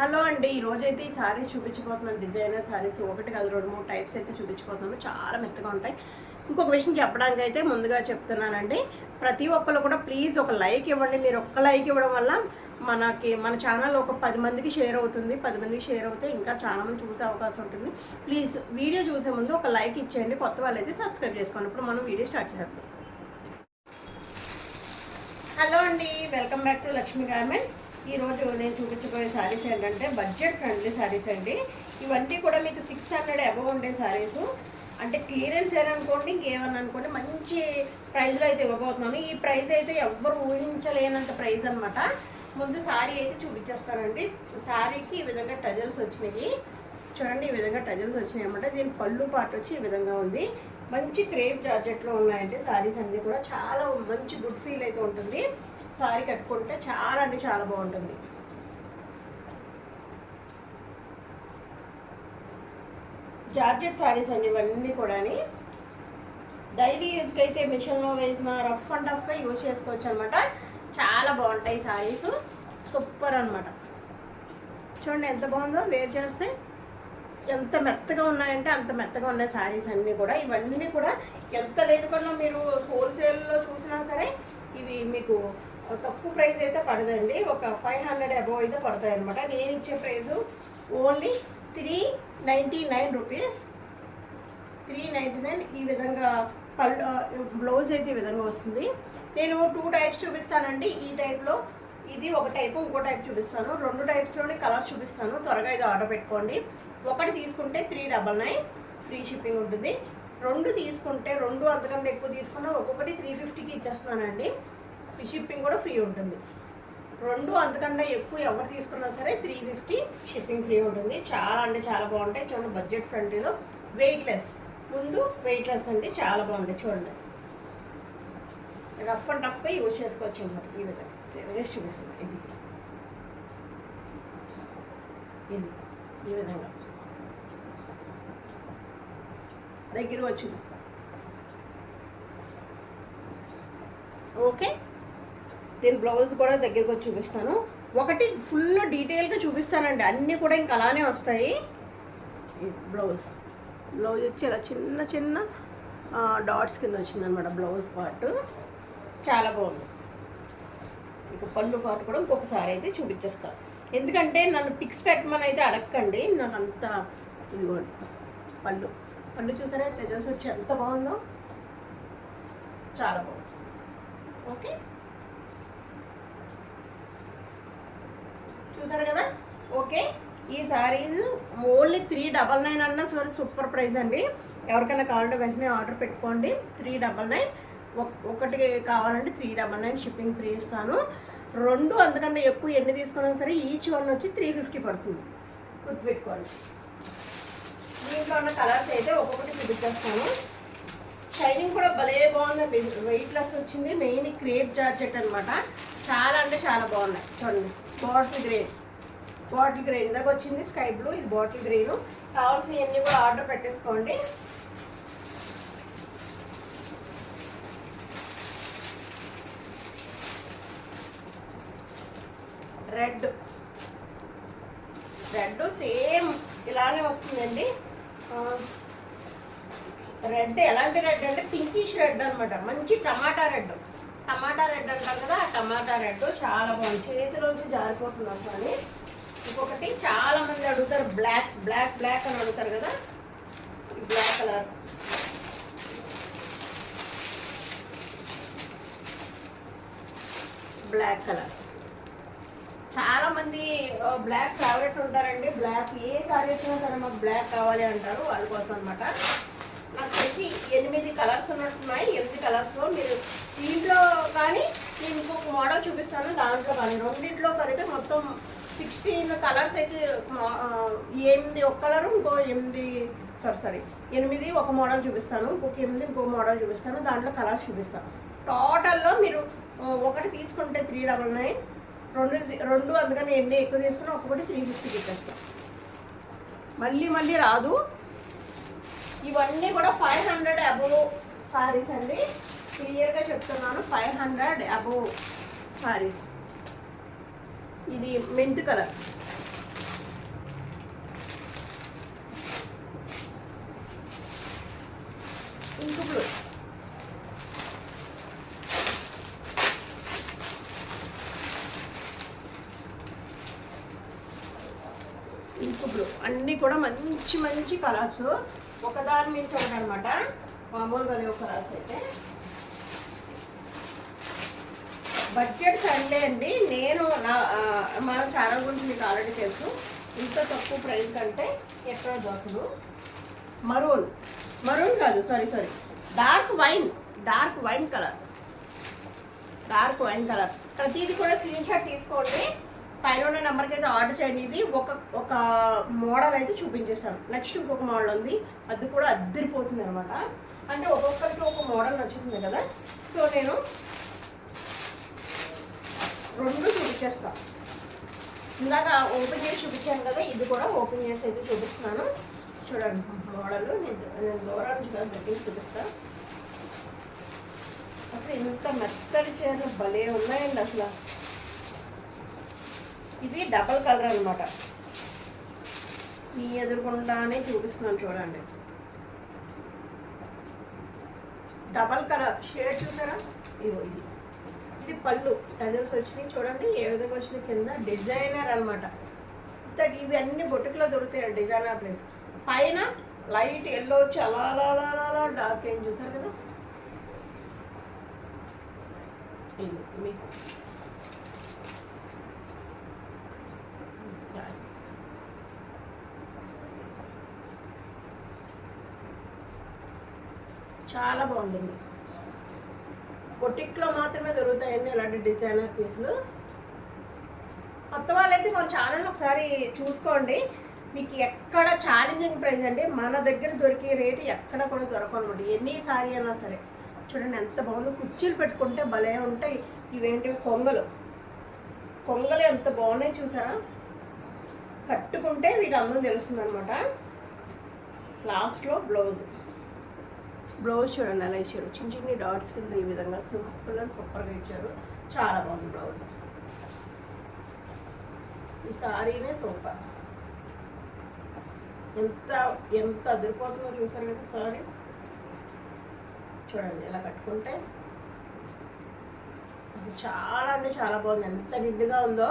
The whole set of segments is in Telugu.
హలో అండి ఈరోజు అయితే ఈ సారీస్ చూపించబోతున్నాను డిజైనర్ సారీస్ ఒకటి కాదు రెండు మూడు టైప్స్ అయితే చూపించబోతున్నాను చాలా మెత్తగా ఉంటాయి. ఇంకొక విషయం చెప్పడానికి అయితే ముందుగా చెప్తున్నానండి. ప్రతి ఒక్కరు కూడా ప్లీజ్ ఒక లైక్ ఇవ్వండి. మీరు ఒక్క లైక్ ఇవ్వడం వల్ల మనకి మన ఛానల్ ఒక పది మందికి షేర్ అవుతుంది. పది మందికి షేర్ అవుతే ఇంకా చాలా మంది చూసే అవకాశం ఉంటుంది. ప్లీజ్ వీడియో చూసే ముందు ఒక లైక్ ఇచ్చేయండి. కొత్త వాళ్ళు అయితే సబ్స్క్రైబ్ చేసుకోండి. ఇప్పుడు మనం వీడియో స్టార్ట్ చేస్తాం హలో అండి welcome back to Lakshmi Garments. ఈరోజు నేను చూపించబోయే శారీస్ ఏంటంటే బడ్జెట్ ఫ్రెండ్లీ శారీస్ అండి. ఇవన్నీ కూడా మీకు సిక్స్ హండ్రెడ్ అబవ్ ఉండే శారీస్ అంటే క్లియరెన్స్ అనుకోండి ఇంకేమన్నా అనుకోండి మంచి ప్రైస్లో అయితే ఇవ్వబోతున్నాను. ఈ ప్రైస్ అయితే ఎవ్వరు ఊహించలేనంత ప్రైజ్ అన్నమాట. ముందు శారీ అయితే చూపించేస్తానండి. శారీకి ఈ విధంగా టజల్స్ వచ్చినాయి. చూడండి ఈ విధంగా టజల్స్ వచ్చినాయి అనమాట దీని పళ్ళు పాటు వచ్చి ఈ విధంగా ఉంది. మంచి క్రేప్ జార్జెట్లో ఉన్నాయండి శారీస్ అన్నీ కూడా. చాలా మంచి గుడ్ ఫీల్ అయితే ఉంటుంది. శారీ కట్టుకుంటే చాలా అంటే చాలా బాగుంటుంది. జార్జెట్ శారీస్ అండి ఇవన్నీ కూడా డైలీ యూస్కి అయితే మిషన్లో వేసిన రఫ్ అండ్ టఫ్గా యూజ్ చేసుకోవచ్చు అనమాట చాలా బాగుంటాయి శారీస్ సూపర్ అనమాట చూడండి ఎంత బాగుందో వేర్ చేస్తే ఎంత మెత్తగా ఉన్నాయంటే అంత మెత్తగా ఉన్నాయి సారీస్ అన్నీ కూడా. ఇవన్నీ కూడా ఎంత లేదు కన్నా మీరు హోల్సేల్లో చూసినా సరే ఇవి మీకు తక్కువ ప్రైస్ అయితే పడదండి. ఒక ఫైవ్ హండ్రెడ్ అబవ్ అయితే పడతాయి అనమాట నేను ఇచ్చే price only three ninety nine rupees. Three ninety nine ఈ విధంగా పళ్ళు బ్లౌజ్ అయితే ఈ విధంగా వస్తుంది. నేను టూ టైప్స్ చూపిస్తానండి. ఈ టైప్లో ఇది ఒక టైప్ ఇంకో టైప్ చూపిస్తాను. రెండు టైప్స్లోని కలర్స్ చూపిస్తాను. త్వరగా ఇది ఆర్డర్ పెట్టుకోండి. ఒకటి తీసుకుంటే three double nine free shipping ఉంటుంది. రెండు తీసుకుంటే రెండు అంతకంటే ఎక్కువ తీసుకున్నా ఒక్కొక్కటి త్రీ ఫిఫ్టీకి ఇచ్చేస్తున్నానండి. షిప్పింగ్ కూడా ఫ్రీ ఉంటుంది. రెండు అంతకంటే ఎక్కువ ఎవరు తీసుకున్నా సరే త్రీ ఫిఫ్టీ షిప్పింగ్ ఫ్రీ ఉంటుంది. చాలా అంటే చాలా బాగుంటాయి. చూడండి బడ్జెట్ ఫ్రెండ్లీలో వెయిట్లెస్ ముందు వెయిట్లెస్ అండి చాలా బాగుంటాయి. చూడండి. రఫ్ అండ్ టఫ్గా యూజ్ చేసుకోవచ్చు అనమాట ఈ విధంగా. వేసి చూపిస్తుంది ఇది. ఇది. ఈ విధంగా. దగ్గర వచ్చి ఓకే దీని బ్లౌజ్ కూడా దగ్గరకు వచ్చి చూపిస్తాను. ఒకటి ఫుల్ డీటెయిల్గా చూపిస్తానండి. అన్నీ కూడా ఇంకా అలానే వస్తాయి. బ్లౌజ్. బ్లౌజ్ వచ్చి ఇలా చిన్న చిన్న డాట్స్ కింద వచ్చిందనమాట బ్లౌజ్ పార్ట్. చాలా బాగుంది. ఇక పళ్ళు పార్ట్ కూడా ఇంకొకసారి అయితే చూపించేస్తాను ఎందుకంటే నన్ను పిక్స్ పెట్టమని అయితే అడగండి నాకు అంత ఇదిగోండి పళ్ళు. పళ్ళు చూసారా? ప్రెజెన్స్ వచ్చి ఎంత బాగుందో. చాలా బాగుంది. ఓకే? చూసారు కదా? ఓకే. ఈ saris only three double nine అన్న సారీ సూపర్ ప్రైస్ అండి. ఎవరికైనా కావాలంటే వెంటనే ఆర్డర్ పెట్టుకోండి. త్రీ డబల్ నైన్ ఒకటి కావాలంటే three double nine shipping free ఇస్తాను. రెండు అంతకన్నా ఎక్కువ ఎన్ని తీసుకున్నా సరే ఈచ్ వన్ వచ్చి త్రీ ఫిఫ్టీ పడుతుంది. గుర్తుపెట్టుకోండి. దీంట్లో ఉన్న కలర్స్ అయితే ఒక్కొక్కటి చూపించేస్తాను షైనింగ్ కూడా భలే బాగుందండి వెయిట్ లెస్ వచ్చింది. మెయిన్ క్రేప్ జార్జెట్ అనమాట చాలా అంటే చాలా బాగున్నాయి. చూడండి. Bottle grain. బాటిల్ గ్రెయిన్ ఇందాక వచ్చింది స్కై బ్లూ ఇది బాటిల్ గ్రెయిన్. కావాల్సినవన్నీ కూడా ఆర్డర్ పెట్టేసుకోండి. రెడ్. రెడ్ సేమ్ ఇలానే వస్తుందండి. రెడ్ ఎలాంటి రెడ్ అంటే పింకిష్ రెడ్ అనమాట మంచి టమాటా రెడ్. టమాటా రెడ్ అంటారు కదా ఆ టమాటా రెడ్ చాలా బాగుంది. చేతిలోంచి జారిపోతుంది అసలు ఇంకొకటి చాలా మంది అడుగుతారు బ్లాక్ బ్లాక్ బ్లాక్ అని అడుగుతారు కదా బ్లాక్ కలర్ బ్లాక్ కలర్ చాలా మంది బ్లాక్ ఫేవరెట్ ఉంటారండి. బ్లాక్ ఏ కార్యక్రమం సరే మాకు బ్లాక్ కావాలి అంటారు వాళ్ళ కోసం అనమాట నాకు తెలిసి ఎనిమిది కలర్స్ ఉన్నట్టున్నాయి. ఎనిమిది కలర్స్లో మీరు దీంట్లో కానీ నేను ఇంకొక మోడల్ చూపిస్తాను. దాంట్లో కానీ రెండింటిలో కలిపి మొత్తం సిక్స్టీన్ కలర్స్ అయితే మా- ఎనిమిది ఒక కలరు ఇంకో ఎనిమిది సారీ సారీ ఎనిమిది ఒక మోడల్ చూపిస్తాను. ఇంకొక ఎనిమిది ఇంకో మోడల్ చూపిస్తాను. దాంట్లో కలర్స్ చూపిస్తాను. టోటల్లో మీరు ఒకటి తీసుకుంటే త్రీ డబల్ నైన్ రెండు రెండు అందుకని ఎన్ని ఎక్కువ తీసుకున్నా ఒక్కొక్కటి త్రీ ఫిఫ్టీకి ఇచ్చేస్తాం. మళ్ళీ మళ్ళీ రాదు. ఇవన్నీ కూడా ఫైవ్ హండ్రెడ్ అబోవ్ సారీస్ అండి. క్లియర్గా చెప్తున్నాను ఫైవ్ హండ్రెడ్ అబోవ్ సారీస్ ఇది mint colour ink blue ink blue అన్నీ కూడా మంచి మంచి కలర్స్ ఒకదాని నుంచి ఒకటి అనమాట మామూలుగా ఒక రాసి అయితే. బడ్జెట్ సండే అండి. నేను నా ఆ, మన ఛానల్ గురించి మీకు ఆల్రెడీ తెలుసు. ఇంత తక్కువ ప్రైస్ కంటే ఎక్కడ దొరకదు. మరూన్. మరూన్ కాదు sorry sorry. Dark wine. Dark wine colour. Dark wine colour. ప్రతిదీ కూడా స్క్రీన్ షాట్ తీసుకోండి. పైన ఉన్న నెంబర్కి అయితే ఆర్డర్ చేయండి. ఇది ఒక ఒక మోడల్ అయితే చూపించేస్తాను నెక్స్ట్ ఇంకొక మోడల్ ఉంది. అది కూడా అద్దరిపోతుంది అనమాట అంటే ఒక్కొక్కరికి ఒక మోడల్ నచ్చుతుంది కదా. సో నేను రెండు చూపించేస్తాను ఇందాక ఓపెన్ చేసి చూపించాను కదా ఇది కూడా ఓపెన్ చేసి అయితే చూపిస్తున్నాను. చూడండి మోడల్ నేను నేను దూరం నుంచి చూపిస్తాను అసలు ఇంత మెత్తడి చీరలు భలే ఉన్నాయండి అసలు. ఇది డబల్ కలర్ అన్నమాట. మీ ఎదురుకుండానే చూపిస్తున్నాను చూడండి. డబల్ కలర్ షేడ్ చూసారా? ఇగో ఇది. ఇది పళ్ళు. టజల్స్ వచ్చినాయి చూడండి. ఏ విధంగా వచ్చినాయి కింద? డిజైనర్ అనమాట ఇవి అన్ని బొట్టుకులో దొరుకుతాయి డిజైనర్ ప్లేస్. పైన లైట్ ఎల్లో వచ్చి అలా అలా అలా అలా డార్క్ ఏం చూసారు కదా? మీకు చాలా బాగుంటుంది. బొటిక్లో మాత్రమే దొరుకుతాయండి ఇలాంటి డిజైనర్ పీసులు. కొత్త వాళ్ళైతే మన ఛానల్ ఒకసారి చూసుకోండి. మీకు ఎక్కడ ఛాలెంజింగ్ ప్రైస్ అండి మన దగ్గర దొరికే రేటు ఎక్కడ కూడా దొరకనమాట. ఎన్ని సారీ అయినా సరే. చూడండి ఎంత బాగుందో. కుర్చీలు పెట్టుకుంటే భలే ఉంటాయి. ఇవేంటివి? కొంగలు. కొంగలు ఎంత బాగున్నాయి చూసారా? కట్టుకుంటే వీటి అందం తెలుస్తుంది అనమాట లాస్ట్లో బ్లౌజ్. బ్లౌజ్ చూడండి అలా ఇచ్చారు. చిన్న చిన్ని డాట్స్ కింద ఈ విధంగా సింపుల్ అండ్ సూపర్గా ఇచ్చారు. చాలా బాగుంది బ్లౌజ్ ఈ సారీనే సూపర్ ఎంత ఎంత అదిరిపోతుందో చూసారు కదా సారీ? చూడండి ఇలా కట్టుకుంటే. చాలా అంటే చాలా బాగుంది. ఎంత నిండుగా ఉందో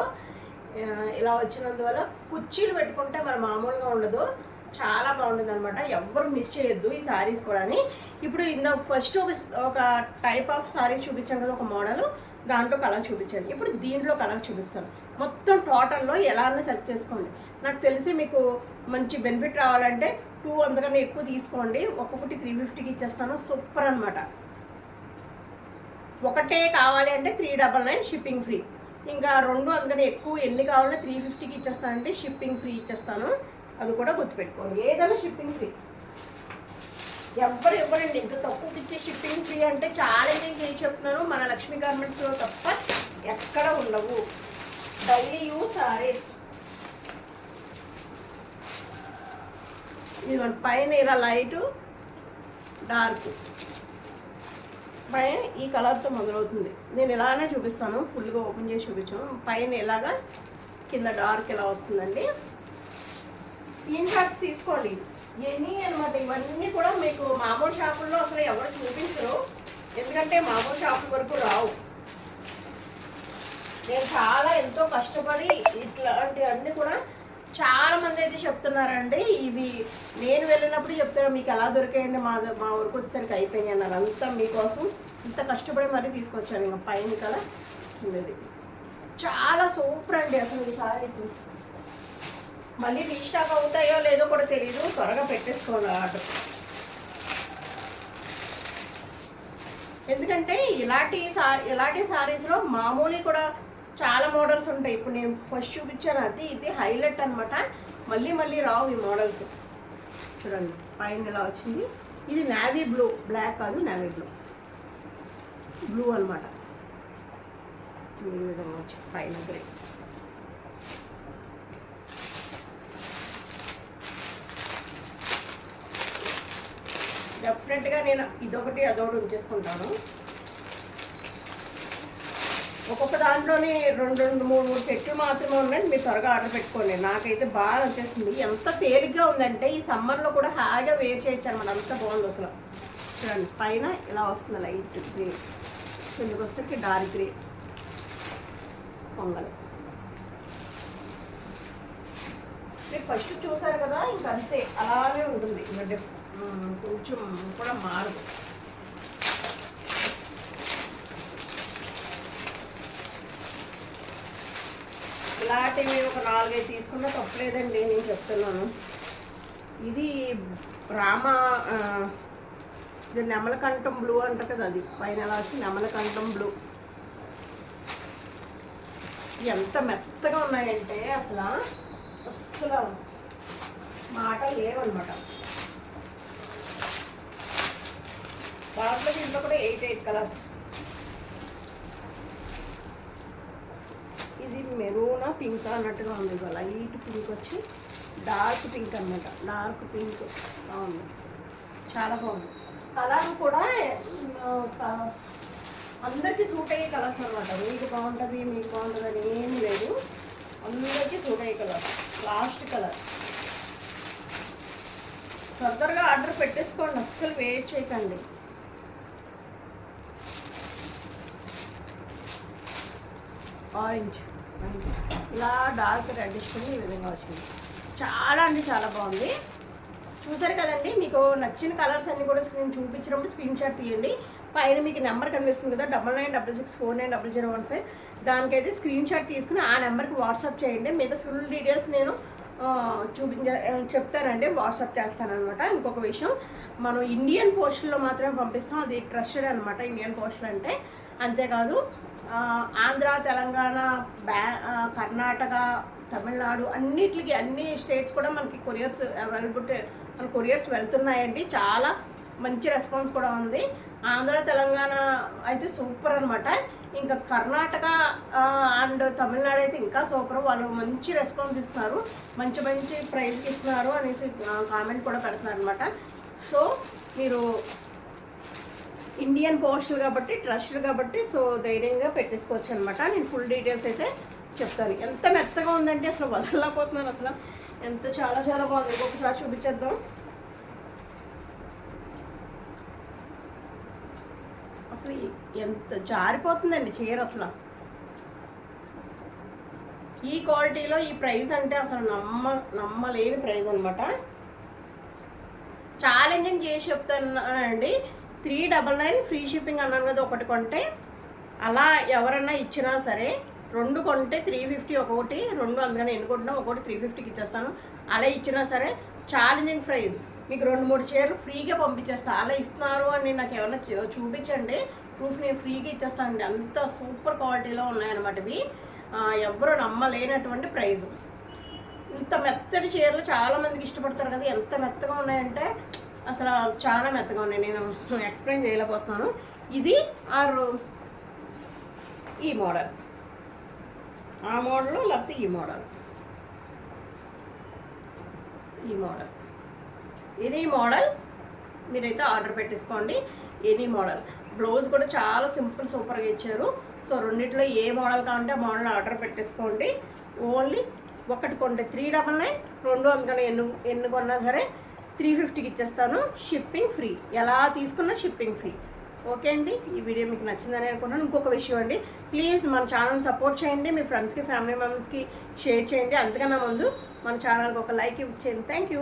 ఇలా వచ్చినందువల్ల కుర్చీలు పెట్టుకుంటే మరి మామూలుగా ఉండదు. చాలా బాగుంటుంది అనమాట ఎవ్వరు మిస్ చేయొద్దు ఈ శారీస్ కూడా ఇప్పుడు ఇందా ఫస్ట్ ఒక ఒక టైప్ ఆఫ్ శారీస్ చూపించాను కదా ఒక మోడల్ దాంట్లో కలర్ చూపించాను ఇప్పుడు దీంట్లో కలర్ చూపిస్తాను. మొత్తం టోటల్లో ఎలా అన్నా సెలెక్ట్ చేసుకోండి. నాకు తెలిసి మీకు మంచి బెనిఫిట్ రావాలంటే టూ అంతకన్నా ఎక్కువ తీసుకోండి. ఒక్కొక్కటి త్రీ ఫిఫ్టీకి ఇచ్చేస్తాను. సూపర్ అనమాట ఒకటే కావాలి అంటే three double nine shipping free ఇంకా రెండు అందుకని ఎక్కువ ఎన్ని కావాలంటే త్రీ ఫిఫ్టీకి ఇచ్చేస్తానంటే షిప్పింగ్ ఫ్రీ ఇచ్చేస్తాను. అది కూడా గుర్తుపెట్టుకోండి. ఏదైనా షిప్పింగ్ ఫ్రీ ఎవ్వరు ఇవ్వరండి ఇంత తక్కువకి ఇచ్చే షిప్పింగ్ ఫ్రీ అంటే ఛాలెంజింగ్ చేసి చెప్తున్నాను మన లక్ష్మీ గార్మెంట్స్లో తప్ప ఎక్కడ ఉండవు. డైలీ యూస్ సారీస్ ఇదిగోండి పైన ఇలా లైటు డార్క్ పైన ఈ కలర్తో మొదలవుతుంది. నేను ఇలానే చూపిస్తాను ఫుల్గా ఓపెన్ చేసి చూపించాను. పైన ఇలాగా కింద డార్క్ ఇలా వస్తుందండి. స్క్రీన్ తీసుకోండి. ఇవన్నీ అనమాట ఇవన్నీ కూడా మీకు మామూలు షాపుల్లో అసలు ఎవరు చూపించరు. ఎందుకంటే మామూలు షాపు వరకు రావు. నేను చాలా ఎంతో కష్టపడి ఇట్లాంటి అన్ని కూడా చాలా మంది అయితే చెప్తున్నారండి. ఇవి నేను వెళ్ళినప్పుడు చెప్తారు మీకు ఎలా దొరికాయండి? మా మా వరకు వచ్చేసరికి అయిపోయినాయి అన్నారు. అంతా మీకోసం ఇంత కష్టపడి మరీ తీసుకొచ్చాను ఇంకా పైన కదా కిందది చాలా సూపర్ అండి అసలు ఈ మళ్ళీ రీస్టాక్ అవుతాయో లేదో కూడా తెలియదు త్వరగా పెట్టేసుకోవాలి ఆర్డర్. ఎందుకంటే ఇలాంటి సారీ ఇలాంటి సారీస్లో మామూలు కూడా చాలా మోడల్స్ ఉంటాయి. ఇప్పుడు నేను ఫస్ట్ చూపించాను అది ఇది హైలైట్ అన్నమాట. మళ్ళీ మళ్ళీ రావు ఈ మోడల్స్. చూడండి పైన ఇలా వచ్చింది. ఇది నావీ బ్లూ బ్లాక్ కాదు నావీ బ్లూ. బ్లూ అనమాట పైన గ్రే. డెఫినెట్గా నేను ఇదొకటి అదొకటి ఉంచేసుకుంటాను. ఒక్కొక్క దాంట్లోనే రెండు రెండు మూడు మూడు సెట్లు మాత్రమే ఉన్నాయి. మీరు త్వరగా ఆర్డర్ పెట్టుకోండి. నాకైతే బాగా నచ్చేస్తుంది ఎంత తేలిగ్గా ఉందంటే ఈ సమ్మర్లో కూడా హాయిగా వేర్ చేయొచ్చు అనమాట అంత బాగుంది అసలు. చూడండి పైన ఇలా వస్తుంది లైట్ గ్రీన్ కిందకి వచ్చేసరికి డార్క్ గ్రీన్ పొంగల్ మీరు ఫస్ట్ చూసారు కదా ఇంకంతే అంతే అలానే ఉంటుంది. ఇంకా కొంచెం కూడా మారదు. ఇలాంటివి ఒక నాలుగైదు తీసుకున్నా తప్పలేదండి నేను చెప్తున్నాను. ఇది రామ ఇది నెమలకంఠం బ్లూ అంట కదా అది. పైన లాస్ట్ నెమలకంఠం బ్లూ. ఎంత మెత్తగా ఉన్నాయంటే అసలు అసలు మాట లేవన్నమాట. దాంట్లో దీంట్లో కూడా ఎయిట్ ఎయిట్ కలర్స్. ఇది మెరూనా పింక్ అన్నట్టుగా ఉంది లైట్ పింక్ వచ్చి డార్క్ పింక్ అన్నమాట. Dark pink. బాగుంది. చాలా బాగుంది. కలర్ కూడా అందరికీ సూట్ అయ్యే కలర్స్ అనమాట మీకు బాగుంటుంది మీకు బాగుంటుంది అని ఏమీ లేదు. అందరికీ సూట్ అయ్యే కలర్. Last colour. తొందరగా ఆర్డర్ పెట్టేసుకోండి. అస్సలు వెయిట్ చేయకండి. ఆరెంజ్ ఇలా డార్క్ రెడ్డిష్ ఈ విధంగా వచ్చింది. చాలా అంటే చాలా బాగుంది. చూసారు కదండి మీకు నచ్చిన కలర్స్ అన్నీ కూడా నేను చూపించినప్పుడు స్క్రీన్ షాట్ తీయండి. పైన మీకు నెంబర్ కనిపిస్తుంది కదా double nine double six four nine double zero one five దానికైతే స్క్రీన్ షాట్ తీసుకుని ఆ నెంబర్కి వాట్సాప్ చేయండి. మిగతా ఫుల్ డీటెయిల్స్ నేను చూపించ చెప్తానండి. వాట్సాప్ చేస్తానన్నమాట ఇంకొక విషయం మనం ఇండియన్ పోస్టుల్లో మాత్రమే పంపిస్తాం. అది ట్రస్టెడ్ అనమాట ఇండియన్ పోస్టులు అంటే అంతేకాదు ఆంధ్ర తెలంగాణ బ్యా కర్ణాటక తమిళనాడు అన్నిటికి అన్ని స్టేట్స్ కూడా మనకి కొరియర్స్ అవైలబుల్ మన కొరియర్స్ వెళ్తున్నాయండి. చాలా మంచి రెస్పాన్స్ కూడా ఉంది. ఆంధ్ర తెలంగాణ అయితే సూపర్ అనమాట ఇంకా కర్ణాటక అండ్ తమిళనాడు అయితే ఇంకా సూపర్. వాళ్ళు మంచి రెస్పాన్స్ ఇస్తున్నారు. మంచి మంచి ప్రైజ్కి ఇస్తున్నారు అనేసి కామెంట్ కూడా పెడుతున్నారు అనమాట సో మీరు ఇండియన్ పోస్టులు కాబట్టి ట్రస్ట్లు కాబట్టి సో ధైర్యంగా పెట్టేసుకోవచ్చు అనమాట నేను ఫుల్ డీటెయిల్స్ అయితే చెప్తాను. ఎంత మెత్తగా ఉందంటే అసలు వదలలేకపోతున్నాను అసలు. ఎంత చాలా చాలా బాగుంది. ఒకసారి చూపించేద్దాం. అసలు ఎంత జారిపోతుందండి చీర అసలు. ఈ క్వాలిటీలో ఈ ప్రైస్ అంటే అసలు నమ్మ నమ్మలేని ప్రైస్ అనమాట ఛాలెంజింగ్ చేసి చెప్తానండి. Three double nine free shipping అన్నాను కదా ఒకటి కొంటే. అలా ఎవరన్నా ఇచ్చినా సరే రెండు కొంటే త్రీ ఫిఫ్టీ ఒకటి రెండు అందుకని ఎన్నుకుంటున్నాం ఒకటి త్రీ ఫిఫ్టీకి ఇచ్చేస్తాను. అలా ఇచ్చినా సరే ఛాలెంజింగ్ ప్రైజ్ మీకు రెండు మూడు చీరలు ఫ్రీగా పంపించేస్తాను అలా ఇస్తున్నారు అని నాకు ఏమన్నా చూ- చూపించండి. ప్రూఫ్ నేను ఫ్రీగా ఇచ్చేస్తానండి. అంత సూపర్ క్వాలిటీలో ఉన్నాయన్నమాట ఇవి. ఎవ్వరూ నమ్మలేనటువంటి ప్రైజు ఇంత మెత్తటి చీరలు చాలామందికి ఇష్టపడతారు కదా ఎంత మెత్తగా ఉన్నాయంటే అసలు చాలా మెత్తగా ఉన్నాయి. నేను ఎక్స్ప్లెయిన్ చేయలేకపోతున్నాను. ఇది ఆరు ఈ మోడల్ ఆ మోడల్ లేకపోతే ఈ మోడల్ ఈ మోడల్ ఎనీ మోడల్ మీరైతే ఆర్డర్ పెట్టేసుకోండి. ఎనీ మోడల్ బ్లౌజ్ కూడా చాలా సింపుల్ సూపర్గా ఇచ్చారు. సో రెండిట్లో ఏ మోడల్ కావాలంటే ఆ మోడల్ ఆర్డర్ పెట్టేసుకోండి. ఓన్లీ ఒకటి కొంటే త్రీ డబల్ నైన్ రెండు అందుకని ఎన్ని ఎన్ని కొన్నా సరే త్రీ ఫిఫ్టీకి ఇచ్చేస్తాను. షిప్పింగ్ ఫ్రీ ఎలా తీసుకున్నా షిప్పింగ్ ఫ్రీ ఓకే అండి? ఈ వీడియో మీకు నచ్చిందని అనుకుంటున్నాను. ఇంకొక విషయం అండి. ప్లీజ్ మన ఛానల్ సపోర్ట్ చేయండి. మీ ఫ్రెండ్స్కి ఫ్యామిలీ మెంబర్స్కి షేర్ చేయండి. అంతకన్నా ముందు మన ఛానల్కి ఒక లైక్ ఇచ్చేయండి. Thank you